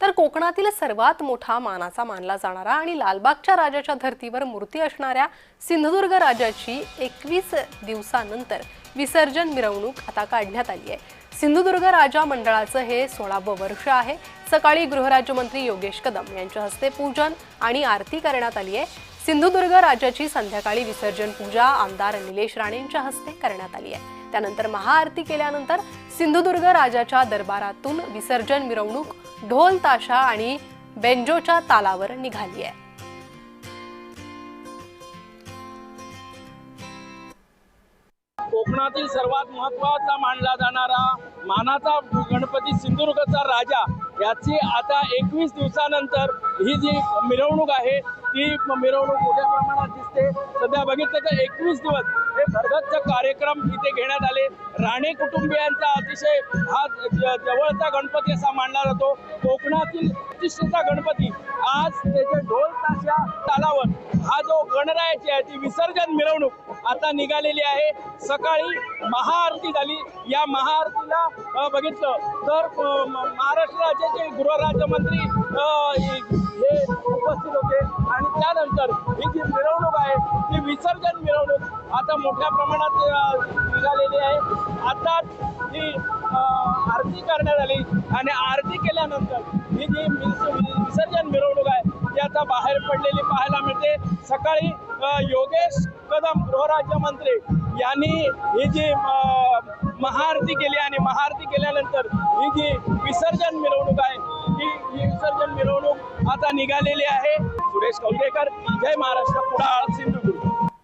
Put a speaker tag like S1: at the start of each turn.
S1: तर कोकणातील सर्वात मोठा मानाचा मानला जाणारा आणि लालबागच्या राजाच्या धर्तीवर मूर्ती असणाऱ्या सिंधुदुर्ग राजाची एकवीस दिवसानंतर विसर्जन मिरवणूक आता काढण्यात आली आहे. सिंधुदुर्ग राजा मंडळाचं हे सोळावं वर्ष आहे. सकाळी गृहराज्यमंत्री योगेश कदम यांच्या हस्ते पूजन आणि आरती करण्यात आली आहे. सिंधुदुर्ग राजाची संध्याकाळी विसर्जन पूजा आमदार निलेश राणेंच्या हस्ते करण्यात आली आहे. त्यानंतर महाआरती केल्यानंतर सिंधुदुर्ग राजाच्या दरबारातून विसर्जन मिरवणूक ढोल ताशा आणि बेंजोच्या तालावर निघाली आहे.
S2: कोकणातील सर्वात महत्त्वाचा मानला जाणारा मानाचा गणपती सिंधुदुर्गचा राजा याची आता एकवीस दिवसानंतर ही जी मिरवणूक आहे ती मिरवणूक मोठ्या प्रमाणात दिसते. सध्या बघितलं तर एकवीस दिवस हे भरगच्च कार्यक्रम इथे घेण्यात आले. राणे कुटुंबियांचा अतिशय हा जवळचा गणपती असा मानला जातो. कोकणातील प्रतिष्ठेचा गणपती आज त्याचे ढोल ताशा तालावर हा जो गणरायाची आहे ती विसर्जन मिरवणूक आता निघालेली आहे. सकाळी महाआरती झाली. या महाआरतीला बघितलं तर महाराष्ट्र राज्याचे गृहराज्यमंत्री हे हे उपस्थित होते. मिरवणूक विसर्जन मिरवणूक आता मोठ्या प्रमाणात निघालेली आहे. आता ही आरती करण्यात आली आणि आरती केल्यानंतर ही जी मिस- विसर्जन मिरवणूक आहे ती आता बाहेर पडलेली पाहायला मिळते. सकाळी योगेश कदम गृहराज्यमंत्री यांनी ही जी महाआरती केली आणि महाआरती केल्यानंतर ही जी विसर्जन मिरवणूक आहे ही ही विसर्जन मिरवणूक आता निघालेली आहे. सुरेश कवलेकर जय महाराष्ट्र. कुडाळ सिंधुदुर्ग